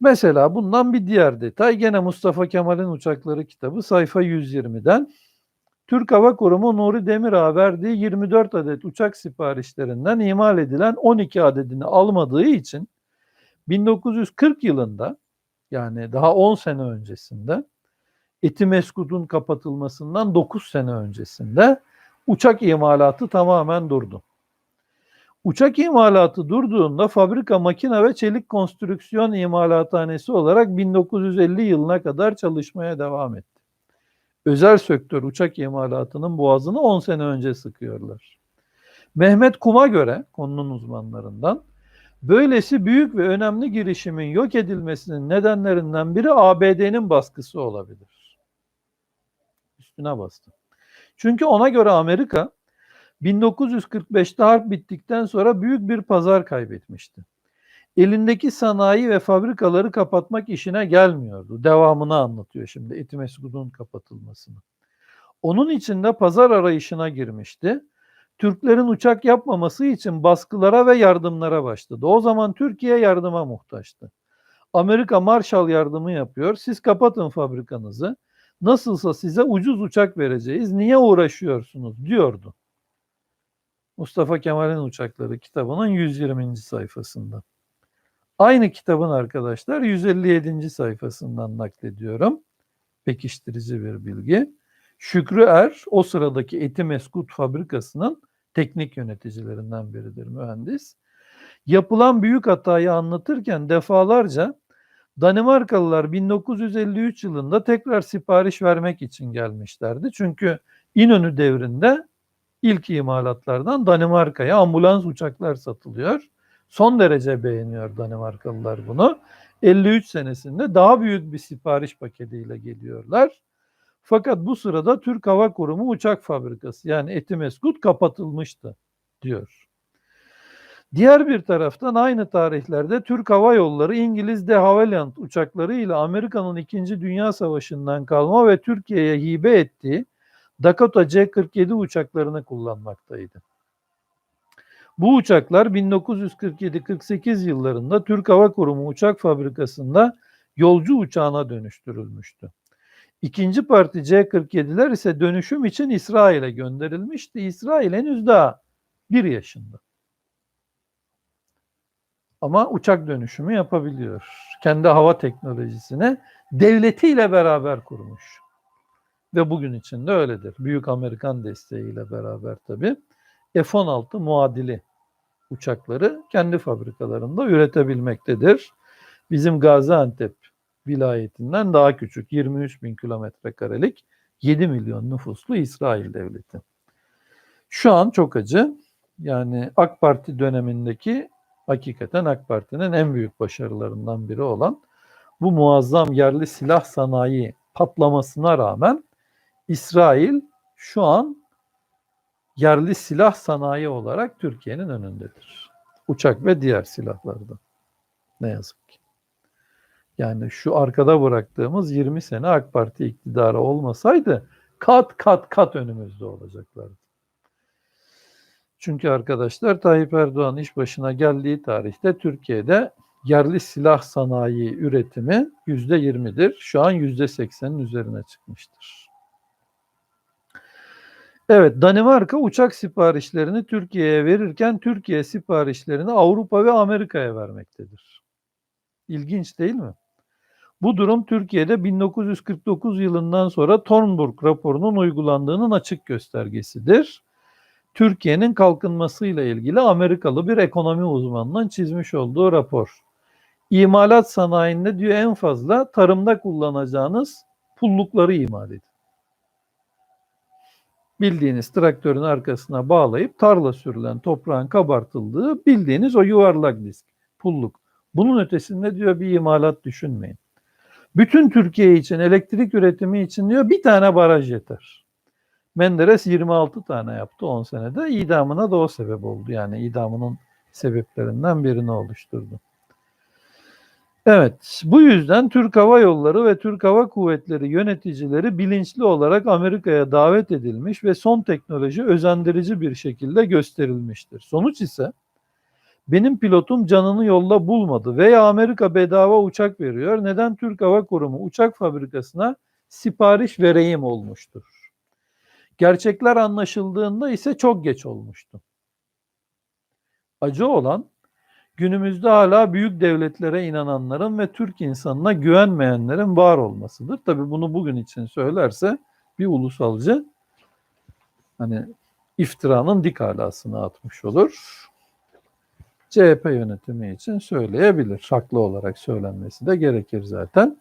Mesela bundan bir diğer detay gene Mustafa Kemal'in Uçakları kitabı sayfa 120'den. Türk Hava Kurumu Nuri Demirağ verdiği 24 adet uçak siparişlerinden imal edilen 12 adedini almadığı için 1940 yılında yani daha 10 sene öncesinde Etimeskut'un kapatılmasından 9 sene öncesinde uçak imalatı tamamen durdu. Uçak imalatı durduğunda fabrika makine ve çelik konstrüksiyon imalathanesi olarak 1950 yılına kadar çalışmaya devam etti. Özel sektör uçak imalatının boğazını 10 sene önce sıkıyorlar. Mehmet Kum'a göre konunun uzmanlarından böylesi büyük ve önemli girişimin yok edilmesinin nedenlerinden biri ABD'nin baskısı olabilir. Üstüne bastı. Çünkü ona göre Amerika 1945'te harp bittikten sonra büyük bir pazar kaybetmişti. Elindeki sanayi ve fabrikaları kapatmak işine gelmiyordu. Devamını anlatıyor şimdi Etimeskut'un kapatılmasını. Onun için de pazar arayışına girmişti. Türklerin uçak yapmaması için baskılara ve yardımlara başladı. O zaman Türkiye yardıma muhtaçtı. Amerika Marshall yardımı yapıyor. Siz kapatın fabrikanızı. Nasılsa size ucuz uçak vereceğiz. Niye uğraşıyorsunuz diyordu. Mustafa Kemal'in Uçakları kitabının 120. sayfasında. Aynı kitabın arkadaşlar 157. sayfasından naklediyorum. Pekiştirici bir bilgi. Şükrü Er o sıradaki Etimeskut fabrikasının teknik yöneticilerinden biridir mühendis. Yapılan büyük hatayı anlatırken defalarca Danimarkalılar 1953 yılında tekrar sipariş vermek için gelmişlerdi. Çünkü İnönü devrinde ilk imalatlardan Danimarka'ya ambulans uçaklar satılıyor. Son derece beğeniyor Danimarkalılar bunu. 53 senesinde daha büyük bir sipariş paketiyle geliyorlar. Fakat bu sırada Türk Hava Kurumu uçak fabrikası yani Etimeskut kapatılmıştı diyor. Diğer bir taraftan aynı tarihlerde Türk Hava Yolları İngiliz de Havilland uçakları ile Amerika'nın 2. Dünya Savaşı'ndan kalma ve Türkiye'ye hibe ettiği Dakota C-47 uçaklarını kullanmaktaydı. Bu uçaklar 1947-48 yıllarında Türk Hava Kurumu uçak fabrikasında yolcu uçağına dönüştürülmüştü. İkinci parti C-47'ler ise dönüşüm için İsrail'e gönderilmişti. İsrail henüz daha bir yaşında. Ama uçak dönüşümü yapabiliyor. Kendi hava teknolojisini devletiyle beraber kurmuş. Ve bugün için de öyledir. Büyük Amerikan desteğiyle beraber tabii. F-16 muadili uçakları kendi fabrikalarında üretebilmektedir. Bizim Gaziantep vilayetinden daha küçük 23 bin kilometre karelik 7 milyon nüfuslu İsrail devleti. Şu an çok acı. Yani AK Parti dönemindeki hakikaten AK Parti'nin en büyük başarılarından biri olan bu muazzam yerli silah sanayi patlamasına rağmen İsrail şu an yerli silah sanayi olarak Türkiye'nin önündedir. Uçak ve diğer silahlarda. Ne yazık ki. Yani şu arkada bıraktığımız 20 sene AK Parti iktidarı olmasaydı kat kat kat önümüzde olacaklardı. Çünkü arkadaşlar Tayyip Erdoğan iş başına geldiği tarihte Türkiye'de yerli silah sanayi üretimi yüzde 20'dir. Şu an yüzde 80'in üzerine çıkmıştır. Evet, Danimarka uçak siparişlerini Türkiye'ye verirken Türkiye siparişlerini Avrupa ve Amerika'ya vermektedir. İlginç değil mi? Bu durum Türkiye'de 1949 yılından sonra Thornburg raporunun uygulandığının açık göstergesidir. Türkiye'nin kalkınmasıyla ilgili Amerikalı bir ekonomi uzmanının çizmiş olduğu rapor. İmalat sanayinde diyor en fazla tarımda kullanacağınız pullukları imal edin bildiğiniz traktörün arkasına bağlayıp tarla sürülen toprağın kabartıldığı bildiğiniz o yuvarlak disk, pulluk. Bunun ötesinde diyor bir imalat düşünmeyin. Bütün Türkiye için elektrik üretimi için diyor bir tane baraj yeter. Menderes 26 tane yaptı 10 senede. İdamına da o sebep oldu. Yani idamının sebeplerinden birini oluşturdu. Evet, bu yüzden Türk Hava Yolları ve Türk Hava Kuvvetleri yöneticileri bilinçli olarak Amerika'ya davet edilmiş ve son teknoloji özendirici bir şekilde gösterilmiştir. Sonuç ise Benim pilotum canını yolda bulmadı veya Amerika bedava uçak veriyor. Neden Türk Hava Kurumu uçak fabrikasına sipariş vereyim olmuştur. Gerçekler anlaşıldığında ise çok geç olmuştu. Acı olan günümüzde hala büyük devletlere inananların ve Türk insanına güvenmeyenlerin var olmasıdır. Tabii bunu bugün için söylerse bir ulusalcı hani iftiranın dik alasını atmış olur. CHP yönetimi için söyleyebilir. Haklı olarak söylenmesi de gerekir zaten.